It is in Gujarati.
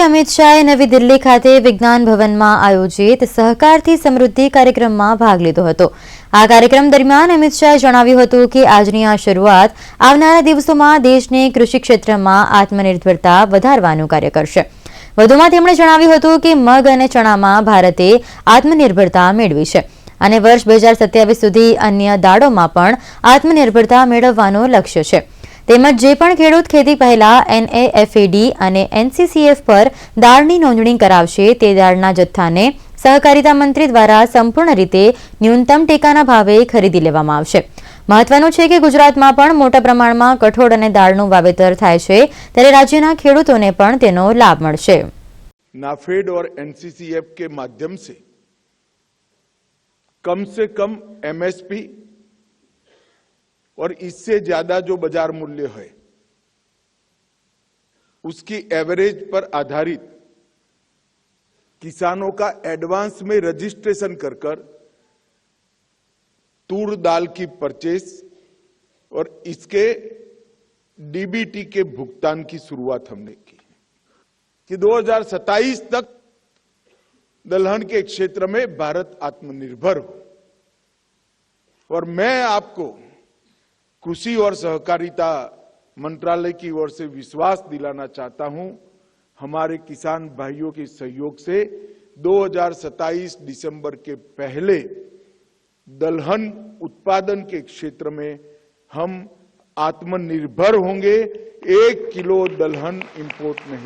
ગૃહમંત્રી અમિત શાહે નવી દિલ્હી ખાતે વિજ્ઞાન ભવનમાં આયોજિત સહકારથી સમૃદ્ધિ કાર્યક્રમમાં ભાગ લીધો હતો. આ કાર્યક્રમ દરમિયાન અમિત શાહે જણાવ્યું હતું કે આજની આ શરૂઆત આવનારા દિવસોમાં દેશને કૃષિ ક્ષેત્રમાં આત્મનિર્ભરતા વધારવાનું કાર્ય કરશે. વધુમાં તેમણે જણાવ્યું હતું કે મગ અને ચણામાં ભારતે આત્મનિર્ભરતા મેળવી છે અને વર્ષ બે હજાર સત્યાવીસ સુધી અન્ય દાડોમાં પણ આત્મનિર્ભરતા મેળવવાનું લક્ષ્ય છે. તેમજ જે પણ ખેડૂત ખેતી પહેલા એનએએફએડી અને એનસીસીએફ પર દાળની નોંધણી કરાવશે તે દાળના જથ્થાને સહકારિતા મંત્રી દ્વારા સંપૂર્ણ રીતે ન્યૂનતમ ટેકાના ભાવે ખરીદી લેવામાં આવશે મહત્વનું છે કે ગુજરાતમાં પણ મોટા પ્રમાણમાં કઠોળ અને દાળનું વાવેતર થાય છે ત્યારે રાજ્યના ખેડૂતોને પણ તેનો લાભ મળશે नाफेड और एनसीसीएफ के माध्यम से कम से कम एमएसपी और इससे ज़्यादा जो बाज़ार मूल्य है, उसकी एवरेज पर आधारित किसानों का एडवांस में रजिस्ट्रेशन कर कर तूर दाल की परचेस और इसके डीबीटी के भुगतान की शुरुआत हमने की कि 2027 तक दलहन के क्षेत्र में भारत आत्मनिर्भर हो। और मैं आपको कृषि और सहकारिता मंत्रालय की ओर से विश्वास दिलाना चाहता हूँ। हमारे किसान भाइयों के सहयोग से 2027 दिसंबर के पहले दलहन उत्पादन के क्षेत्र में हम आत्मनिर्भर होंगे। एक किलो दलहन इंपोर्ट नहीं